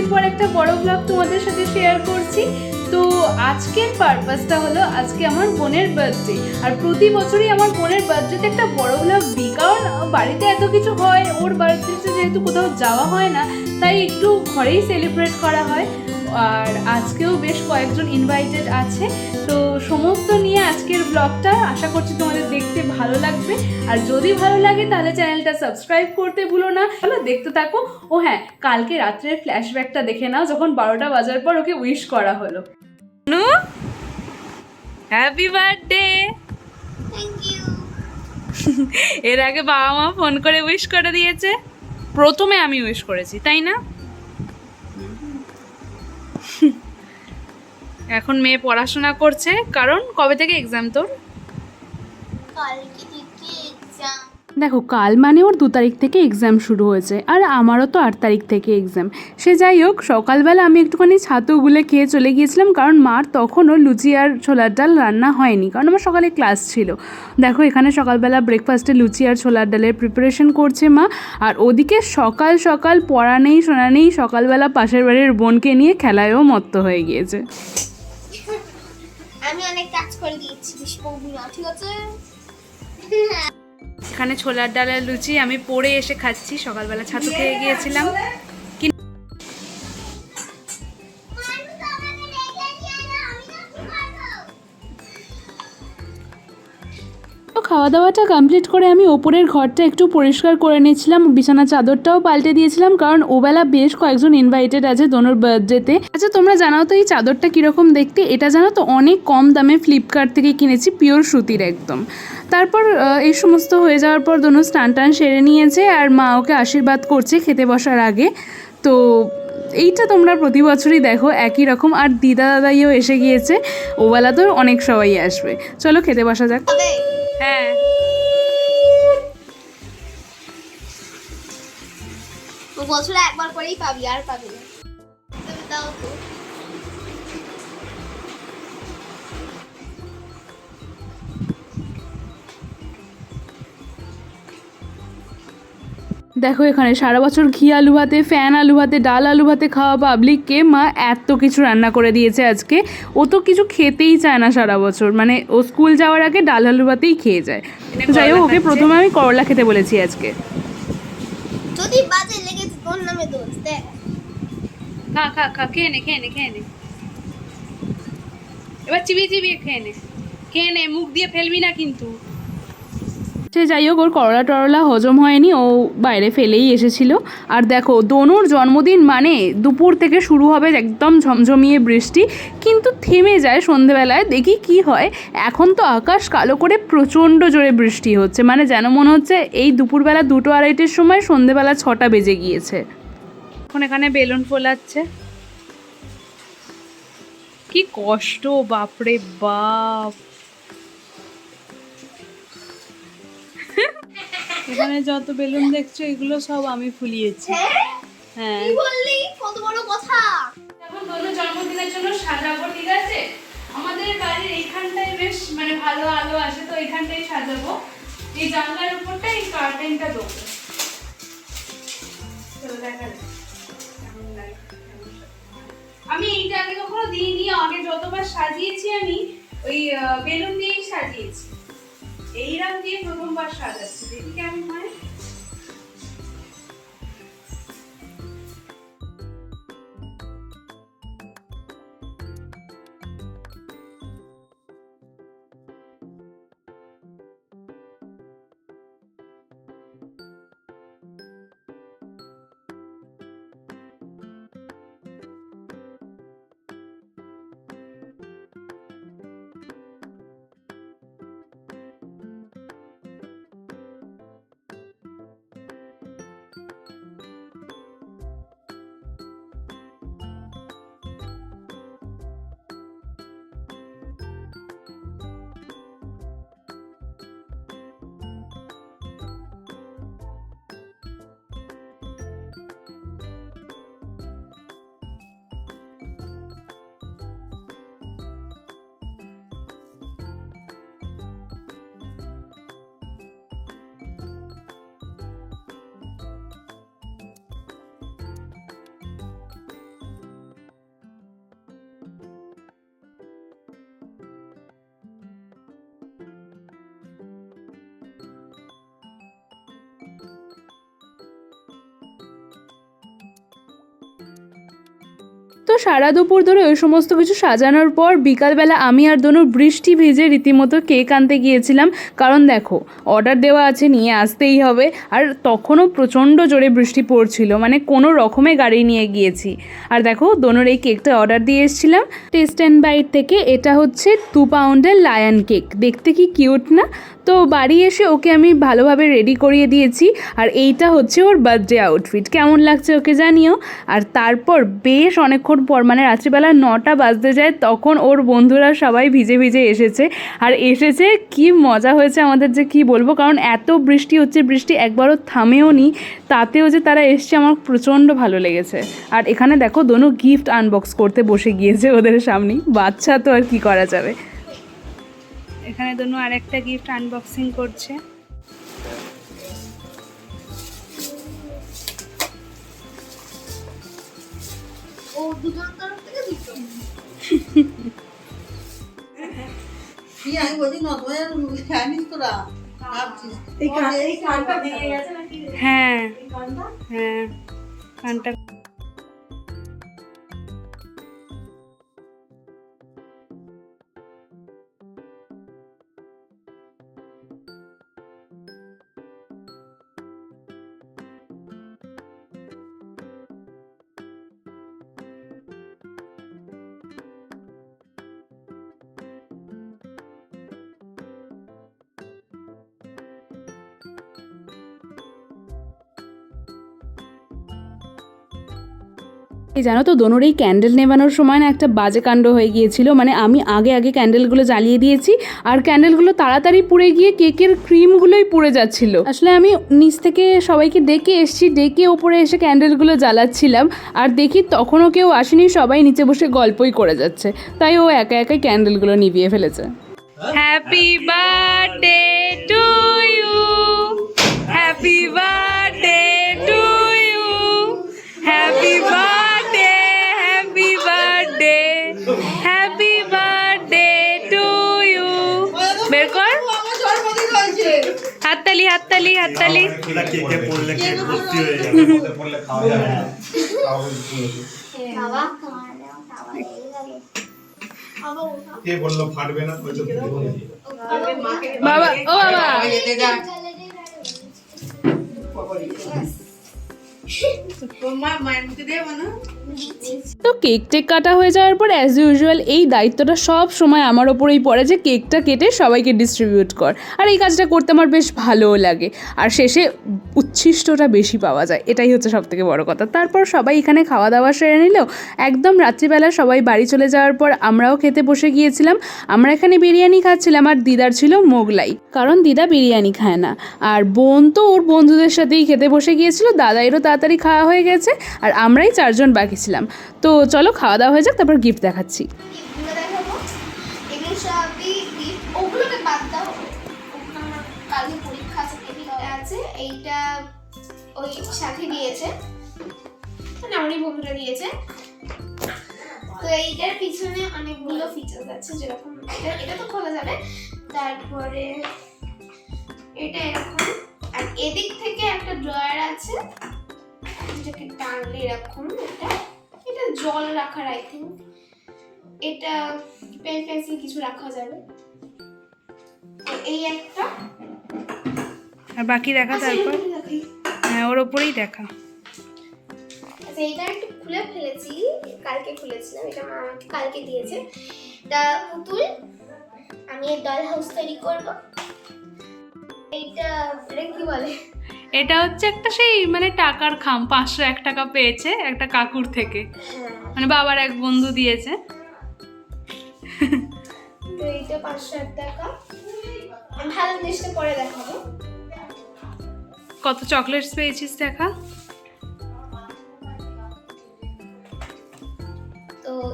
অনেকদিন পর একটা বড় ব্লগ তোমাদের সাথে শেয়ার করছি। তো আজকের পারপাসটা হলো আজকে আমার বোনের বার্থডে আর প্রতি বছরই আমার বোনের বার্থডেতে একটা বড় ব্লগ দিই। কারণ বাড়িতে এত কিছু হয়, ওর বার্থডেতে যেহেতু কোথাও যাওয়া হয় না, তাই একটু ঘরেই সেলিব্রেট করা হয়। আর আজকেও বেশ কয়েকজন ইনভাইটেড আছে। তো সমস্ত নিয়ে আজকের ব্লগটা আশা করছি তোমাদের দেখতে ভালো লাগবে। আর যদি ভালো লাগে তাহলে চ্যানেলটা সাবস্ক্রাইব করতে ভুলো না। তাহলে দেখতে থাকো। ও হ্যাঁ কালকে রাত্রের ফ্ল্যাশব্যাকটা দেখে নাও যখন বারোটা বাজার পর ওকে উইশ করা হলো। হ্যাপি বার্থডে এর আগে বাবা মা ফোন করে উইশ করে দিয়েছে। প্রথমে আমি উইশ করেছি তাই না? এখন মেয়ে পড়াশোনা করছে। কারণ, কবে থেকে এক্সাম তোর? দেখো, কাল মানে ওর দু তারিখ থেকে এক্সাম শুরু হয়েছে, আর আমারও তো আট তারিখ থেকে এক্সাম সে যাই হোক, সকালবেলা আমি একটুখানি ছাতু গুলে খেয়ে চলে গিয়েছিলাম, কারণ মার তখনও লুচি আর ছোলার ডাল রান্না হয়নি, কারণ আমার সকালে ক্লাস ছিল। দেখো, এখানে সকালবেলা ব্রেকফাস্টে লুচি আর ছোলার ডালের প্রিপারেশন করছে মা, আর ওদিকে সকাল সকাল পড়া নেই, শোনা নেই, সকালবেলা পাশের বাড়ির বোনকে নিয়ে খেলায়ও মত্ত হয়ে গিয়েছে। আমি অনেক কাজ করে দিয়েছি ঠিক আছে? এখানে ছোলার ডালের লুচি আমি পরে এসে খাচ্ছি সকালবেলা ছাতু খেয়ে গিয়েছিলাম। খাওয়া দাওয়াটা কমপ্লিট করে আমি ওপরের ঘরটা একটু পরিষ্কার করে নিয়েছিলাম। বিছানা চাদরটাও পাল্টে দিয়েছিলাম, কারণ ওবেলা বেশ কয়েকজন ইনভাইটেড আছে দোনোর বার্থডেতে আচ্ছা তোমরা জানাও তো এই চাদরটা কীরকম দেখতে? এটা জানো তো, অনেক কম দামে ফ্লিপকার্ট থেকে কিনেছি পিওর সুতির একদম। তারপর এই সমস্ত হয়ে যাওয়ার পর দোনো স্নান টান সেরে নিয়েছে আর মা ওকে আশীর্বাদ করছে খেতে বসার আগে। তো এইটা তোমরা প্রতি বছরই দেখো, একই রকম। আর দিদা দাদাইও এসে গিয়েছে ওবেলা তো অনেক সবাই আসবে। চলো খেতে বসা যাক। হ্যাঁ। বছরে একবার করেই পাবি আর পাবি না। তবে দাও তো। দেখো এখানে সারা বছর ঘি আলু ভাতে ফ্যান আলু ভাতে ডাল আলু ভাতে খাওয়া পাবলিককে মা এত কিছু রান্না করে দিয়েছে আজকে। ও তো কিছু খেতেই চায় না সারা বছর মানে ও স্কুল যাওয়ার আগে ডাল আলু ভাতেই খেয়ে যায়। যাই হোক ওকে প্রথমে আমি করলা খেতে বলেছি আজকে। যদি বাজে লেগেছে তোর নামে দোষ দেখ। খা খা খা খেয়ে নে খেয়ে নে খেয়ে নে। এবার চিবিয়ে চিবিয়ে খেয়ে নে। খেয়ে নে মুখ দিয়ে ফেলবি না কিন্তু। সে যাই হোক, ওর করলা টরলা হজম হয়নি, ও বাইরে ফেলেই এসেছিল। আর দেখো, দনুর জন্মদিন মানে দুপুর থেকে শুরু হবে একদম ঝমঝমিয়ে বৃষ্টি, কিন্তু থেমে যায় সন্ধেবেলায়, দেখি কি হয়। এখন তো আকাশ কালো করে প্রচণ্ড জোরে বৃষ্টি হচ্ছে মানে যেন মনে হচ্ছে এই দুপুরবেলা দুটো আড়াইটের সময় সন্ধেবেলা ছটা বেজে গিয়েছে। এখন এখানে বেলুন ফোলাচ্ছে। কি কষ্ট, বাপরে বাপ! এখানে যত বেলুন দেখছ এগুলো সব আমি ফুলিয়েছি। হ্যাঁ। কি বললি? কত বড় কথা। এখন দোনো জন্মদিনের জন্য সাজাবো ঠিক আছে? আমাদের বাড়ির এইখানটায় বেশ মানে ভালো আলো আসে তো এইখানটাই সাজাবো। এই জানলার উপরটা এই কার্টেনটা দেবো। আমি এইটা আগে কখনো দিইনি আগে যতবার সাজিয়েছি আমি ওই বেলুন দিয়েই সাজিয়েছি। এই রং দিয়ে প্রথমবার সাজাচ্ছি। দেখি কেমন হয়। তো সারা দুপুর ধরে ওই সমস্ত কিছু সাজানোর পর বিকালবেলা আমি আর দনু বৃষ্টি ভিজে রীতিমতো কেক আনতে গিয়েছিলাম। কারণ দেখো অর্ডার দেওয়া আছে, নিয়ে আসতেই হবে। আর তখনও প্রচণ্ড জোরে বৃষ্টি পড়ছিল মানে কোনো রকমে গাড়ি নিয়ে গিয়েছি। আর দেখো, দনুর এই কেকটা অর্ডার দিয়ে এসেছিলাম। টেস্ট অ্যান্ড বাইট থেকে এটা হচ্ছে টু পাউন্ডের লায়ন কেক দেখতে কি কিউট না? তো বাড়ি এসে ওকে আমি ভালোভাবে রেডি করিয়ে দিয়েছি। আর এইটা হচ্ছে ওর বার্থডে আউটফিট কেমন লাগছে ওকে জানিও? আর তারপর বেশ অনেকক্ষণ পর মানে রাত্রিবেলা নটা বাজতে যায়, তখন ওর বন্ধুরা সবাই ভিজে ভিজে এসেছে। আর এসেছে কি মজা হয়েছে আমাদের যে কি বলব? কারণ এত বৃষ্টি হচ্ছে, বৃষ্টি একবারও থামেও নি। তাতেও যে তারা এসছে আমার প্রচণ্ড ভালো লেগেছে। আর এখানে দেখো, দোনো গিফট আনবক্স করতে বসে গিয়েছে ওদের সামনেই। বাচ্চা তো আর কি করা যাবে? এখানে দোনো আর একটা গিফট আনবক্সিং করছে। ও দুজন তরফ থেকে দুটো কি আমি বলছি নতুন জানিস তোরা হ্যাঁ। হ্যাঁ কানটা এই জানো তো, দোনোর এই ক্যান্ডেল নেভানোর সময় না একটা বাজে কাণ্ড হয়ে গিয়েছিল। মানে আমি আগে আগে ক্যান্ডেলগুলো জ্বালিয়ে দিয়েছি, আর ক্যান্ডেলগুলো তাড়াতাড়ি পুড়ে গিয়ে কেকের ক্রিমগুলোই পুড়ে যাচ্ছিল। আসলে আমি নিচ থেকে সবাইকে ডেকে এসেছি, ডেকে ওপরে এসে ক্যান্ডেলগুলো জ্বালাচ্ছিলাম, আর দেখি তখনও কেউ আসেনি, সবাই নিচে বসে গল্পই করে যাচ্ছে। তাই ও একা একাই ক্যান্ডেলগুলো নিভিয়ে ফেলেছে। Happy birthday to you happy birthday বাবা হাততালি। কে বলল ফাটবে না বাবা ও বাবা তো কেক টেক কাটা হয়ে যাওয়ার পর অ্যাজ ইউজুয়াল এই দায়িত্বটা সব সময় আমার ওপরেই পড়ে যে কেকটা কেটে সবাইকে ডিস্ট্রিবিউট কর। আর এই কাজটা করতে আমার বেশ ভালোও লাগে। আর শেষে উচ্ছিষ্টটা বেশি পাওয়া যায়। এটাই হচ্ছে সব থেকে বড় কথা। তারপর সবাই এখানে খাওয়া দাওয়া সেরে নিল। একদম রাত্রিবেলা সবাই বাড়ি চলে যাওয়ার পর আমরাও খেতে বসে গিয়েছিলাম। আমরা এখানে বিরিয়ানি খাচ্ছিলাম আর দিদার ছিল মোগলাই। কারণ দিদা বিরিয়ানি খায় না। আর বোন তো ওর বন্ধুদের সাথেই খেতে বসে গিয়েছিল। দাদাইরও তাড়াতাড়ি খাওয়া হয়ে গেছে আর আমরাই চারজন বাকি ছিলাম। তো চলো খাওয়া দাওয়া হয়ে যাক, তারপর গিফট দেখাচ্ছি। এইটা মানে দিয়েছে। তো এইটার পিছনে অনেকগুলো খোলা যাবে। তারপরে এটা এরকম। আর এদিক থেকে একটা ড্রয়ার আছে। যেটাকে টানলে এরকম এটা এটা জল রাখার আই থিঙ্ক এটা পেন পেন্সিল কিছু রাখা যাবে। এই একটা। আর বাকি দেখা আচ্ছা, তারপর? হ্যাঁ ওর ওপরেই দেখা। আচ্ছা এটা একটু খুলে ফেলেছি। কালকে খুলেছিলাম এটা মা আমাকে কালকে দিয়েছে। তা পুতুল আমি ডল হাউস তৈরি করব। এইটা এটা কি বলে? এটা হচ্ছে একটা সেই মানে টাকার খাম পাঁচশো এক টাকা পেয়েছে একটা কাকুর থেকে। হ্যাঁ। মানে বাবার এক বন্ধু দিয়েছে। তো এইটা পাঁচশো এক টাকা। ভালো জিনিসটা পরে দেখাবো। কত চকলেটস পেয়েছিস দেখা?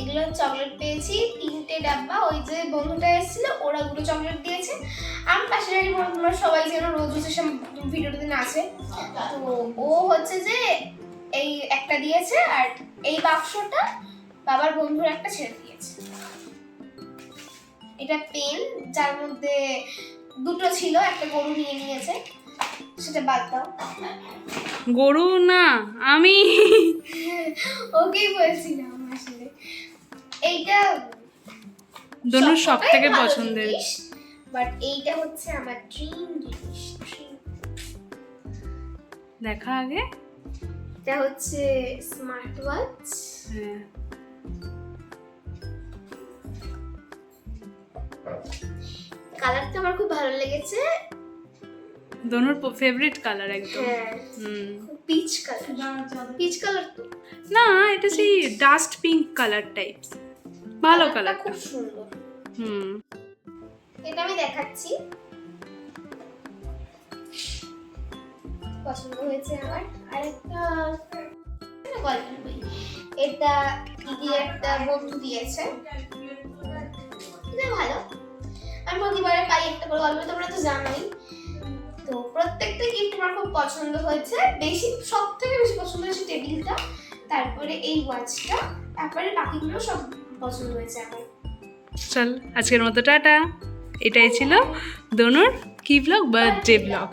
এগুলো চকলেট পেয়েছি তিনটে ডাব্বা ওই যে বন্ধুটা এসেছিল ওরা দুটো চকলেট দিয়েছে। আমি পাশের বাড়ির বন্ধুরা সবাই যেন রোজ রোজ এসে ভিডিওতে নাচে। তো ও হচ্ছে যে এই একটা দিয়েছে আর এই বাক্সটা বাবার বন্ধুর একটা ছেড়ে দিয়েছে। এটা পেন যার মধ্যে দুটো ছিল একটা গরু নিয়ে নিয়েছে সেটা বাদ দাও। গরু না আমি। ওকেই বলছিলাম আসলে এইটা দনুর সব থেকে পছন্দের। বাট এইটা হচ্ছে আমার ড্রিম জিনিস দেখা আগে। এটা হচ্ছে স্মার্ট ওয়াচ হ্যাঁ। কালারটা আমার খুব ভালো লেগেছে। দনুর ফেভারিট কালার একদম। হ্যাঁ। হুম। পিচ কালার পিচ কালার তো। না এটা সেই ডাস্ট পিঙ্ক কালার টাইপস ভালো কালার খুব সুন্দর। হুম। এটা আমি দেখাচ্ছি। পছন্দ হয়েছে আমার। আর একটা গল্পের বই এটা দিদি একটা বন্ধু দিয়েছে। এটা ভালো। আমি প্রতিবারে পাই একটা করে গল্প তোমরা তো জানোই। তো প্রত্যেকটা গিফট আমার খুব পছন্দ হয়েছে। বেশি সব থেকে বেশি পছন্দ হয়েছে টেবিলটা তারপরে এই ওয়াচটা তারপরে বাকিগুলো সব পছন্দ হয়েছে আমার। চল আজকের মতো টাটা। এটাই ছিল দনুর কি ব্লগ বার্থডে ব্লগ